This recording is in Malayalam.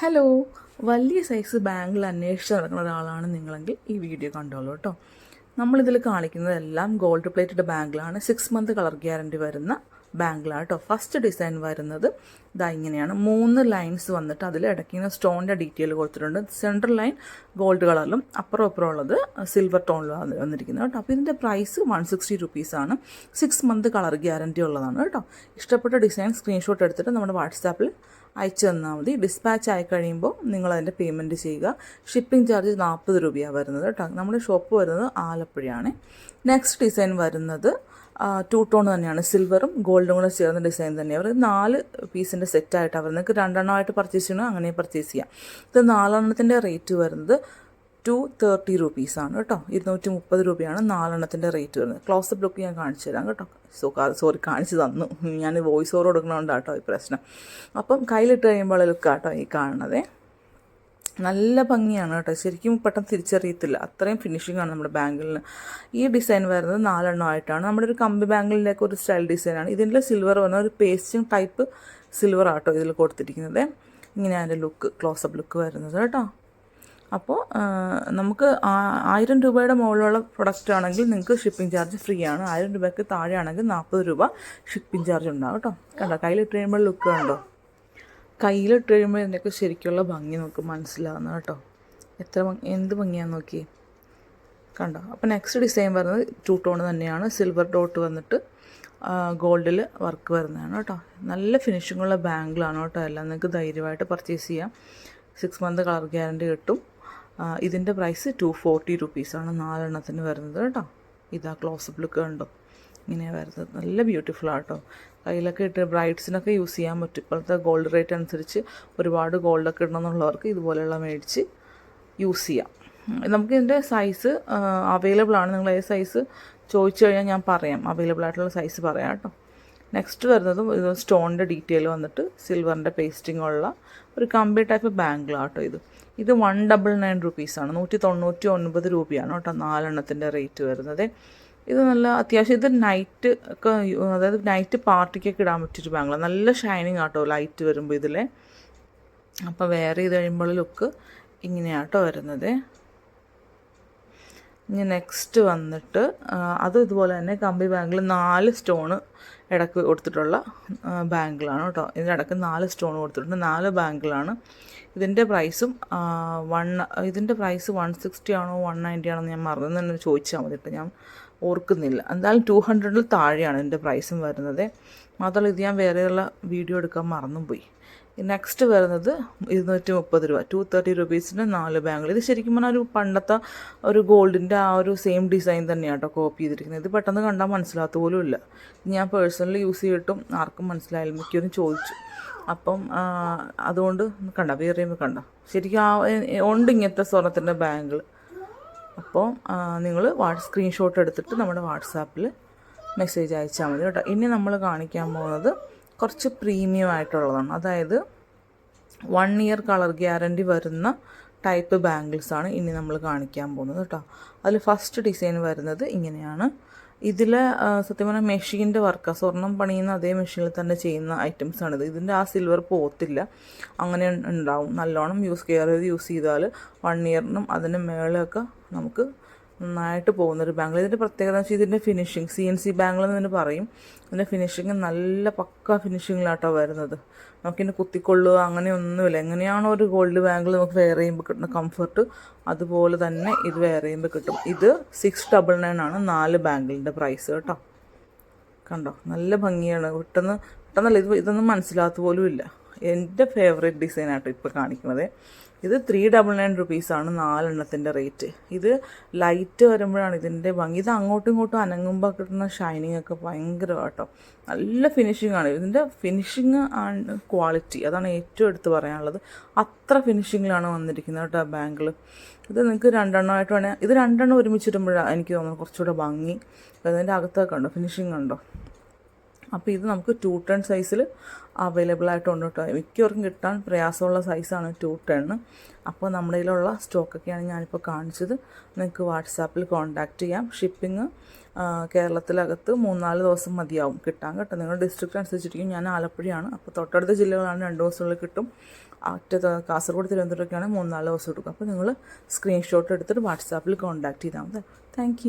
ഹലോ. വലിയ സൈസ് ബാങ്കിൽ അന്വേഷിച്ച് നടക്കുന്ന ഒരാളാണ് നിങ്ങളെങ്കിൽ ഈ വീഡിയോ കണ്ടോളൂ കേട്ടോ നമ്മളിതിൽ കാണിക്കുന്നതെല്ലാം ഗോൾഡ് പ്ലേറ്റഡ് ബാങ്കിലാണ് സിക്സ് മന്ത് കളർ ഗ്യാരണ്ടി വരുന്ന ബാങ്കിലാണ് കേട്ടോ ഫസ്റ്റ് ഡിസൈൻ വരുന്നത് ഇതാ ഇങ്ങനെയാണ്. മൂന്ന് ലൈൻസ് വന്നിട്ട് അതിൽ ഇടയ്ക്കുന്ന സ്റ്റോണിന്റെ ഡീറ്റെയിൽ കൊടുത്തിട്ടുണ്ട്. സെൻട്രൽ ലൈൻ ഗോൾഡ് കളറിലും അപ്പുറം അപ്പുറം ഉള്ളത് സിൽവർ ടോണിലും വന്നിരിക്കുന്നത് കേട്ടോ അപ്പോൾ ഇതിന്റെ പ്രൈസ് വൺ സിക്സ്റ്റി റുപ്പീസാണ് സിക്സ് മന്ത് കളർ ഗ്യാരണ്ടി ഉള്ളതാണ് കേട്ടോ ഇഷ്ടപ്പെട്ട ഡിസൈൻ സ്ക്രീൻഷോട്ട് എടുത്തിട്ട് നമ്മുടെ വാട്സാപ്പിൽ അയച്ചു തന്നാൽ മതി. ഡിസ്പാച്ച് ആയി കഴിയുമ്പോൾ നിങ്ങൾ അതിന്റെ പേയ്മെന്റ് ചെയ്യുക. ഷിപ്പിംഗ് ചാർജ് നാൽപ്പത് രൂപയാണ് വരുന്നത് കേട്ടോ. നമ്മുടെ ഷോപ്പ് വരുന്നത് ആലപ്പുഴയാണ്. നെക്സ്റ്റ് ഡിസൈൻ വരുന്നത് ടു ടോൺ തന്നെയാണ്. സിൽവറും ഗോൾഡും കൂടെ ചേർന്ന ഡിസൈൻ തന്നെയാണ്. അവർ നാല് പീസിന്റെ സെറ്റായിട്ടാണ് വരുന്നത്. നിങ്ങൾക്ക് രണ്ടെണ്ണമായിട്ട് പർച്ചേസ് ചെയ്യണം അങ്ങനെ പർച്ചേസ് ചെയ്യാം. ഇത് നാലെണ്ണത്തിന്റെ റേറ്റ് വരുന്നത് ടു തേർട്ടി റുപ്പീസാണ് കേട്ടോ. ഇരുന്നൂറ്റി മുപ്പത് രൂപയാണ് നാലെണ്ണത്തിന്റെ റേറ്റ് വരുന്നത്. ക്ലോസപ്പ് ലുക്ക് ഞാൻ കാണിച്ചു തരാം കേട്ടോ. സോ സോറി കാണിച്ചു തന്നു. ഞാൻ വോയിസ് ഓവർ കൊടുക്കണോണ്ട് കേട്ടോ ഈ പ്രശ്നം. അപ്പം കയ്യിലിട്ട് കഴിയുമ്പോൾ ലുക്ക് കേട്ടോ ഈ കാണുന്നതേ. നല്ല ഭംഗിയാണ് കേട്ടോ. ശരിക്കും പെട്ടെന്ന് തിരിച്ചറിയത്തില്ല. അത്രയും ഫിനിഷിംഗ് ആണ് നമ്മുടെ ബാങ്കിളിന് ഈ ഡിസൈൻ വരുന്നത് നാലെണ്ണം ആയിട്ടാണ്. നമ്മുടെ ഒരു കമ്പി ബാങ്കിളിന്റെയൊക്കെ ഒരു സ്റ്റൈൽ ഡിസൈനാണ് ഇതിന്റെ സിൽവർ വന്ന ഒരു പേസ്റ്റിംഗ് ടൈപ്പ് സിൽവർ ആട്ടോ ഇതിൽ കൊടുത്തിരിക്കുന്നത്. ഇങ്ങനെയാണ് ലുക്ക് ക്ലോസപ്പ് ലുക്ക് വരുന്നത് കേട്ടോ. അപ്പോൾ നമുക്ക് ആയിരം രൂപയുടെ മുകളിലുള്ള പ്രൊഡക്റ്റ് ആണെങ്കിൽ നിങ്ങൾക്ക് ഷിപ്പിംഗ് ചാർജ് ഫ്രീ ആണ്. ആയിരം രൂപയ്ക്ക് താഴെയാണെങ്കിൽ നാൽപ്പത് രൂപ ഷിപ്പിംഗ് ചാർജ് ഉണ്ടാകും കേട്ടോ. കണ്ടോ? കയ്യിലിട്ട് കഴിയുമ്പോൾ ലുക്ക് കണ്ടോ? കയ്യിലിട്ട് കഴിയുമ്പോൾ ഇതിന്റെയൊക്കെ ശരിക്കുള്ള ഭംഗി നമുക്ക് മനസ്സിലാവുന്ന കേട്ടോ. എത്ര എന്ത് ഭംഗിയാന്ന് നോക്കി കണ്ടോ? അപ്പോൾ നെക്സ്റ്റ് ഡിസൈൻ വരുന്നത് ടു ടോൺ തന്നെയാണ്. സിൽവർ ഡോട്ട് വന്നിട്ട് ഗോൾഡിൽ വർക്ക് വരുന്നതാണ് കേട്ടോ. നല്ല ഫിനിഷിങ്ങുള്ള ബാങ്കിളാണ് കേട്ടോ. എല്ലാം നിങ്ങൾക്ക് ധൈര്യമായിട്ട് പർച്ചേസ് ചെയ്യാം. സിക്സ് മന്ത് കളർ ഗ്യാരണ്ടി കിട്ടും. ഇതിന്റെ പ്രൈസ് ടു ഫോർട്ടി റുപ്പീസാണ് നാലെണ്ണത്തിന് വരുന്നത് കേട്ടോ. ഇതാ ക്ലോസപ്പ് ലുക്ക് കണ്ടോ? ഇങ്ങനെ വരുന്നത്. നല്ല ബ്യൂട്ടിഫുൾ ആട്ടോ. കയ്യിലൊക്കെ ഇട്ട് ബ്രൈഡ്സിനൊക്കെ യൂസ് ചെയ്യാൻ പറ്റും. ഇപ്പോഴത്തെ ഗോൾഡ് റേറ്റ് അനുസരിച്ച് ഒരുപാട് ഗോൾഡൊക്കെ ഇടണമെന്നുള്ളവർക്ക് ഇതുപോലെയുള്ള മേടിച്ച് യൂസ് ചെയ്യാം. നമുക്ക് ഇതിന്റെ സൈസ് അവൈലബിൾ ആണ്. നിങ്ങൾ ഏത് സൈസ് ചോദിച്ചു കഴിഞ്ഞാൽ ഞാൻ പറയാം. അവൈലബിൾ ആയിട്ടുള്ള സൈസ് പറയാം കേട്ടോ. നെക്സ്റ്റ് വരുന്നതും ഇത് സ്റ്റോണിന്റെ ഡീറ്റെയിൽ വന്നിട്ട് സിൽവറിന്റെ പേസ്റ്റിംഗ് ഉള്ള ഒരു കമ്പി ടൈപ്പ് ബാങ്കിളാട്ടോ ഇത്. ഇത് വൺ ഡബിൾ നയൻ റുപ്പീസാണ് നൂറ്റി തൊണ്ണൂറ്റി ഒൻപത് രൂപയാണ് കേട്ടോ നാലെണ്ണത്തിന്റെ റേറ്റ് വരുന്നത്. ഇത് നല്ല അത്യാവശ്യം ഇത് നൈറ്റ് ഒക്കെ അതായത് നൈറ്റ് പാർട്ടിക്കൊക്കെ ഇടാൻ പറ്റിയൊരു ബാങ്കിളാണ് നല്ല ഷൈനിങ് ആട്ടോ ലൈറ്റ് വരുമ്പോൾ ഇതിലെ. അപ്പോൾ വേറെ ചെയ്ത് കഴിയുമ്പോൾ ലുക്ക് ഇങ്ങനെയാട്ടോ വരുന്നത്. ഇനി നെക്സ്റ്റ് വന്നിട്ട് അതും ഇതുപോലെ തന്നെ കമ്പി ബാങ്കിൽ നാല് സ്റ്റോണ് ഇടയ്ക്ക് കൊടുത്തിട്ടുള്ള ബാങ്കിലാണ് കേട്ടോ. ഇതിനിടക്ക് നാല് സ്റ്റോൺ കൊടുത്തിട്ടുണ്ട്. നാല് ബാങ്കിലാണ് ഇതിന്റെ പ്രൈസും വൺ ഇതിന്റെ പ്രൈസ് വൺ സിക്സ്റ്റി ആണോ വൺ നയന്റി ആണോ ഞാൻ മറന്നു ചോദിച്ചാൽ മതി ഞാൻ ഓർക്കുന്നില്ല. എന്തായാലും ടു ഹൺഡ്രഡിൽ താഴെയാണ് ഇതിന്റെ പ്രൈസും വരുന്നത്. മാത്രമല്ല ഇത് ഞാൻ വേറെയുള്ള വീഡിയോ എടുക്കാൻ മറന്നും പോയി നെക്സ്റ്റ് വരുന്നത് ഇരുന്നൂറ്റി മുപ്പത് രൂപ. ടു തേർട്ടി റുപ്പീസിന്റെ നാല് ബാങ്കിൾ ഇത് ശരിക്കും പറഞ്ഞാൽ ഒരു പണ്ടത്തെ ഒരു ഗോൾഡിന്റെ ആ ഒരു സെയിം ഡിസൈൻ തന്നെയാണ് കേട്ടോ കോപ്പി ചെയ്തിരിക്കുന്നത്. ഇത് പെട്ടെന്ന് കണ്ടാൽ മനസ്സിലാത്ത പോലും ഇല്ല. ഞാൻ പേഴ്സണലി യൂസ് ചെയ്തിട്ടും ആർക്കും മനസ്സിലായാലും മിക്കവരും ചോദിച്ചു. അപ്പം അതുകൊണ്ട് കണ്ട വേറെ ചെയ്യുമ്പോൾ കണ്ട. ശരിക്കും ആ ഉണ്ട് ഇങ്ങനത്തെ സ്വർണത്തിന്റെ ബാങ്കിൾ അപ്പോൾ നിങ്ങൾ വാട്സ് സ്ക്രീൻഷോട്ട് എടുത്തിട്ട് നമ്മുടെ വാട്സാപ്പിൽ മെസ്സേജ് അയച്ചാൽ മതി കേട്ടോ. ഇനി നമ്മൾ കാണിക്കാൻ പോകുന്നത് കുറച്ച് പ്രീമിയം ആയിട്ടുള്ളതാണ്. അതായത് വൺ ഇയർ കളർ ഗ്യാരണ്ടി വരുന്ന ടൈപ്പ് ബാംഗിൾസ് ആണ് ഇനി നമ്മൾ കാണിക്കാൻ പോകുന്നത് കേട്ടോ. അതിൽ ഫസ്റ്റ് ഡിസൈൻ വരുന്നത് ഇങ്ങനെയാണ്. ഇതിൽ സത്യം പറഞ്ഞാൽ മെഷീന്റെ വർക്കാണ് സ്വർണം പണിയുന്ന അതേ മെഷീനിൽ തന്നെ ചെയ്യുന്ന ഐറ്റംസ് ആണിത്. ഇതിന്റെ ആ സിൽവർ പോത്തില്ല. അങ്ങനെ ഉണ്ടാവും നല്ലോണം യൂസ് കെയർ ചെയ്ത് യൂസ് ചെയ്താൽ വൺ ഇയറിനും അതിന് മേളൊക്കെ നമുക്ക് നന്നായിട്ട് പോകുന്നൊരു ബാങ്കിൾ ഇതിന്റെ പ്രത്യേകത വെച്ചാൽ ഇതിന്റെ finishing C N C bangle എന്ന് തന്നെ പറയും. ഇതിന്റെ ഫിനിഷിങ് നല്ല പക്ക ഫിനിഷിങ്ങിലാട്ടോ വരുന്നത്. നമുക്കിന്ന് കുത്തിക്കൊള്ളുക അങ്ങനെയൊന്നുമില്ല. എങ്ങനെയാണോ ഒരു ഗോൾഡ് ബാങ്കിൾ നമുക്ക് വെയർ ചെയ്യുമ്പോൾ കിട്ടുന്ന കംഫർട്ട് അതുപോലെ തന്നെ ഇത് വെയർ ചെയ്യുമ്പോൾ കിട്ടും. ഇത് സിക്സ് ഡബിൾ നയൻ ആണ് നാല് ബാങ്കിളിന്റെ പ്രൈസ് കേട്ടോ. കണ്ടോ? നല്ല ഭംഗിയാണ്. പെട്ടെന്ന് പെട്ടെന്നല്ല ഇത് ഇതൊന്നും മനസ്സിലാത്ത പോലും ഇല്ല. എന്റെ ഫേവറേറ്റ് ഡിസൈനാട്ടോ ഇപ്പോൾ കാണിക്കുന്നത്. ഇത് ത്രീ ഡബിൾ നയൻ റുപ്പീസാണ് നാലെണ്ണത്തിന്റെ റേറ്റ് ഇത് ലൈറ്റ് വരുമ്പോഴാണ് ഇതിന്റെ ഭംഗി. ഇത് അങ്ങോട്ടും ഇങ്ങോട്ടും അനങ്ങുമ്പോൾ കിട്ടുന്ന ഷൈനിങ് ഒക്കെ ഭയങ്കര കേട്ടോ നല്ല ഫിനിഷിംഗ് ആണ്. ഇതിന്റെ ഫിനിഷിങ് ആണ് ക്വാളിറ്റി അതാണ് ഏറ്റവും എടുത്ത് പറയാനുള്ളത്. അത്ര ഫിനിഷിങ്ങിലാണ് വന്നിരിക്കുന്നത് കേട്ടോ ബാങ്കിൾ ഇത് നിങ്ങൾക്ക് രണ്ടെണ്ണമായിട്ട് വേണേൽ ഇത് രണ്ടെണ്ണം ഒരുമിച്ചിടുമ്പോഴാണ് എനിക്ക് തോന്നുന്നത് കുറച്ചുകൂടെ ഭംഗി. അതിന്റെ അകത്തൊക്കെ ഉണ്ടോ? ഫിനിഷിംഗ് ഉണ്ടോ? അപ്പോൾ ഇത് നമുക്ക് ടു ടെൺ സൈസിൽ അവൈലബിൾ ആയിട്ടുണ്ട് കേട്ടോ മിക്കവർക്കും കിട്ടാൻ പ്രയാസമുള്ള സൈസാണ് ടു ടെൺ അപ്പോൾ നമ്മുടെ കയ്യിലുള്ള സ്റ്റോക്കൊക്കെയാണ് ഞാനിപ്പോൾ കാണിച്ചത്. നിങ്ങൾക്ക് വാട്സാപ്പിൽ കോൺടാക്റ്റ് ചെയ്യാം. ഷിപ്പിംഗ് കേരളത്തിലകത്ത് മൂന്നാൽ ദിവസം മതിയാവും കിട്ടാൻ കേട്ടോ. നിങ്ങളുടെ ഡിസ്ട്രിക്റ്റ് അനുസരിച്ചിരിക്കും. ഞാൻ ആലപ്പുഴയാണ്. അപ്പോൾ തൊട്ടടുത്ത ജില്ലകളാണ് രണ്ട് ദിവസത്തിനുള്ളിൽ കിട്ടും. അറ്റ കാസർഗോഡ് തിരുവനന്തപുരമൊക്കെയാണ് മൂന്നാൽ ദിവസം എടുക്കും. അപ്പോൾ നിങ്ങൾ സ്ക്രീൻഷോട്ട് എടുത്തിട്ട് വാട്സാപ്പിൽ കോൺടാക്റ്റ് ചെയ്താൽ മതി. താങ്ക്